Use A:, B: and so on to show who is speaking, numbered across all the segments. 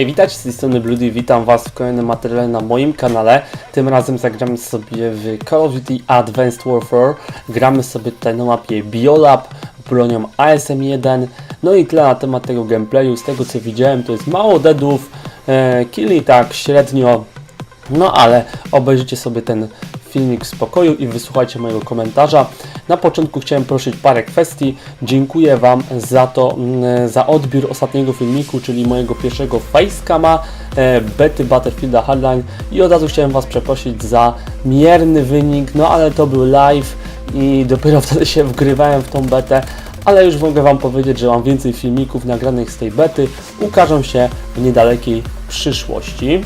A: Hej, witajcie z tej strony Bloody, witam Was w kolejnym materiale na moim kanale. Tym razem zagramy sobie w Call of Duty Advanced Warfare. Gramy sobie tutaj na mapie Biolab bronią ASM-1. No i tyle na temat tego gameplayu. Z tego co widziałem, to jest mało deadów, e, killi tak średnio. No ale obejrzyjcie sobie ten filmik w spokoju i wysłuchajcie mojego komentarza. Na początku chciałem prosić parę kwestii. Dziękuję Wam za to, mm, za odbiór ostatniego filmiku, czyli mojego pierwszego facecama e, bety Battlefielda Hardline i od razu chciałem Was przeprosić za mierny wynik, no ale to był live i dopiero wtedy się wgrywałem w tą betę, ale już mogę Wam powiedzieć, że mam więcej filmików nagranych z tej bety, ukażą się w niedalekiej przyszłości.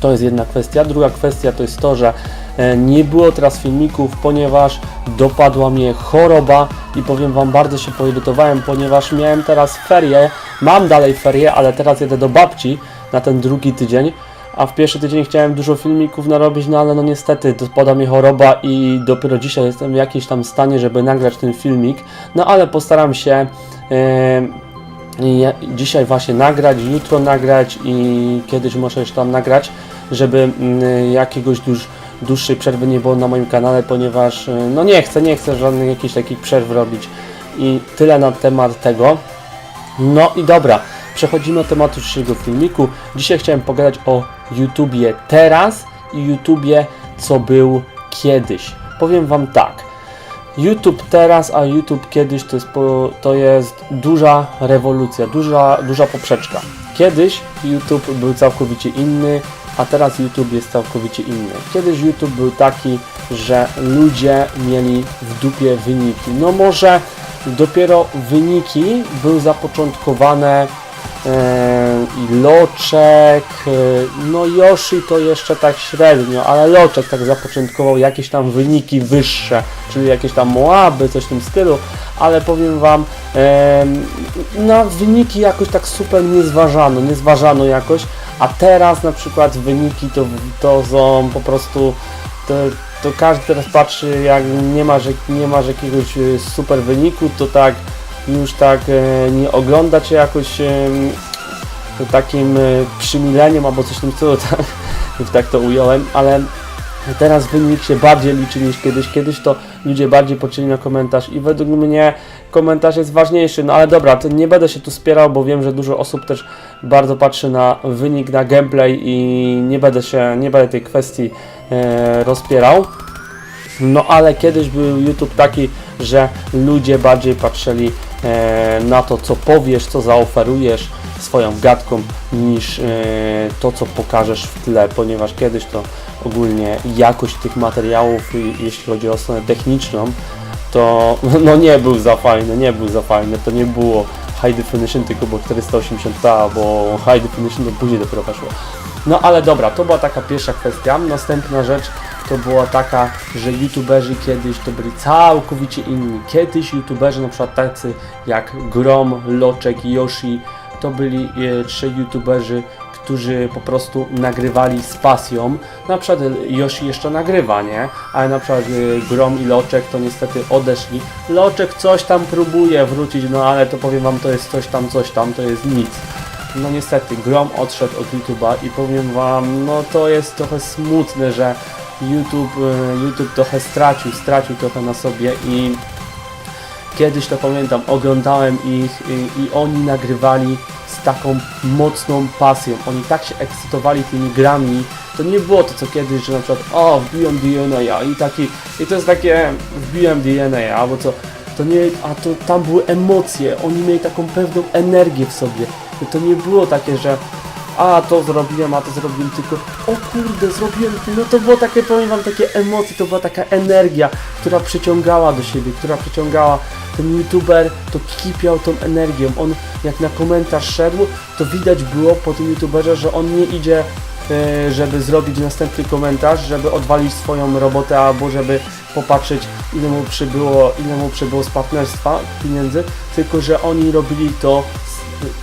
A: To jest jedna kwestia. Druga kwestia to jest to, że e, nie było teraz filmików, ponieważ dopadła mnie choroba i powiem Wam, bardzo się poirytowałem, ponieważ miałem teraz ferie, mam dalej ferie, ale teraz jedę do babci na ten drugi tydzień, a w pierwszy tydzień chciałem dużo filmików narobić, no ale no niestety dopada mnie choroba i dopiero dzisiaj jestem w jakimś tam stanie, żeby nagrać ten filmik, no ale postaram się i ja- dzisiaj właśnie nagrać, jutro nagrać i kiedyś może jeszcze tam nagrać, żeby mm, jakiegoś dłuż, dłuższej przerwy nie było na moim kanale, ponieważ y, no nie chcę, nie chcę żadnych jakichś takich przerw robić i tyle na temat tego. No i dobra, przechodzimy do tematu dzisiejszego filmiku. Dzisiaj chciałem pogadać o YouTubie teraz i YouTubie co był kiedyś. Powiem Wam tak. YouTube teraz, a YouTube kiedyś to jest, po, to jest duża rewolucja, duża, duża poprzeczka. Kiedyś YouTube był całkowicie inny, a teraz YouTube jest całkowicie inny. Kiedyś YouTube był taki, że ludzie mieli w dupie wyniki. No może dopiero wyniki były zapoczątkowane e, i Loczek, e, no Yoshi to jeszcze tak średnio, ale Loczek tak zapoczątkował jakieś tam wyniki wyższe, czyli jakieś tam Moaby, coś w tym stylu, ale powiem Wam, na wyniki jakoś tak super nie zważano, nie zważano jakoś, a teraz na przykład wyniki to, to są po prostu, to, to każdy teraz patrzy, jak nie masz, nie masz jakiegoś e, super wyniku, to tak już tak e, nie ogląda Cię jakoś takim e, przymileniem albo coś w tym stylu, tak, tak to ująłem, ale teraz wynik się bardziej liczy niż kiedyś. Kiedyś to ludzie bardziej patrzyli na komentarz i według mnie komentarz jest ważniejszy. No ale dobra, to nie będę się tu spierał, bo wiem, że dużo osób też bardzo patrzy na wynik, na gameplay i nie będę się, nie będę tej kwestii e, rozpierał. No ale kiedyś był YouTube taki, że ludzie bardziej patrzyli e, na to, co powiesz, co zaoferujesz swoją gadką, niż e, to, co pokażesz w tle, ponieważ kiedyś to ogólnie jakość tych materiałów, jeśli chodzi o stronę techniczną, to no nie był za fajny, nie był za fajny, to nie było High Definition, tylko było 480p, bo High Definition to później dopiero weszło. No ale dobra, to była taka pierwsza kwestia. Następna rzecz to była taka, że youtuberzy kiedyś to byli całkowicie inni. Kiedyś youtuberzy, na przykład tacy jak Grom, Loczek Yoshi, to byli e, trzej youtuberzy, którzy po prostu nagrywali z pasją. Na przykład Yoshi jeszcze nagrywa, nie? Ale na przykład e, Grom i Loczek to niestety odeszli. Loczek coś tam próbuje wrócić, no ale to powiem wam, to jest coś tam, coś tam, to jest nic. No niestety, Grom odszedł od YouTube'a i powiem wam, no to jest trochę smutne, że YouTube, e, YouTube trochę stracił, stracił trochę na sobie i kiedyś to pamiętam, oglądałem ich i, i oni nagrywali z taką mocną pasją. Oni tak się ekscytowali tymi grami. To nie było to co kiedyś, że na przykład o, wbiłem DNA i taki, i to jest takie wbiłem DNA, albo co, to nie, a to tam były emocje, oni mieli taką pewną energię w sobie. To nie było takie, że a to zrobiłem, a to zrobiłem, tylko o kurde, zrobiłem, no to było takie, powiem wam, takie emocje, to była taka energia, która przyciągała do siebie, która przyciągała. Ten youtuber, to kipiał tą energią, on jak na komentarz szedł, to widać było po tym youtuberze, że on nie idzie e, żeby zrobić następny komentarz, żeby odwalić swoją robotę albo żeby popatrzeć ile mu przybyło, ile mu przybyło z partnerstwa pieniędzy, tylko że oni robili to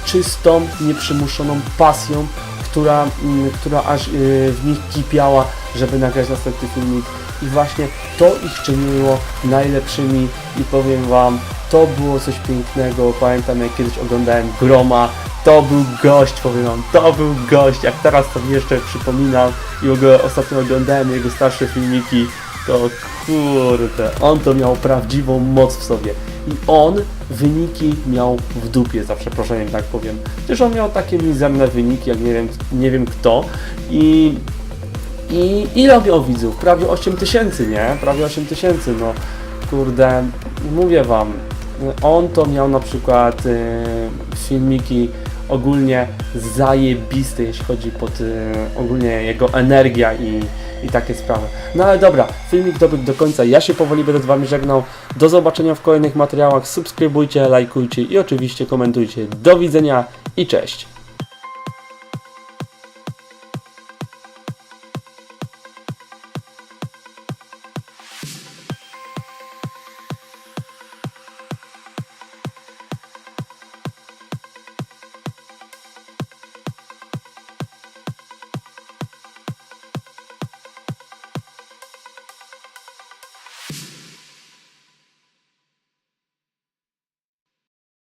A: czystą, nieprzymuszoną pasją, która, mm, która aż y, w nich kipiała, żeby nagrać następny filmik. I właśnie to ich czyniło najlepszymi. I powiem Wam, to było coś pięknego. Pamiętam jak kiedyś oglądałem Groma. To był gość, powiem wam, to był gość, jak teraz sobie jeszcze przypominam i w ogóle ostatnio oglądałem jego starsze filmiki, to kurde, on to miał prawdziwą moc w sobie. I on wyniki miał w dupie, za przeproszeniem tak powiem. Przecież on miał takie mizerne wyniki, jak nie wiem, nie wiem kto. I i ile miał widzów? Prawie 8 tysięcy, nie? Prawie 8 tysięcy, no kurde, mówię wam, on to miał na przykład y, filmiki ogólnie zajebiste, jeśli chodzi pod y, ogólnie jego energia i, i takie sprawy. No ale dobra, filmik dobiegł do końca, ja się powoli będę z wami żegnał, do zobaczenia w kolejnych materiałach, subskrybujcie, lajkujcie i oczywiście komentujcie. Do widzenia i cześć!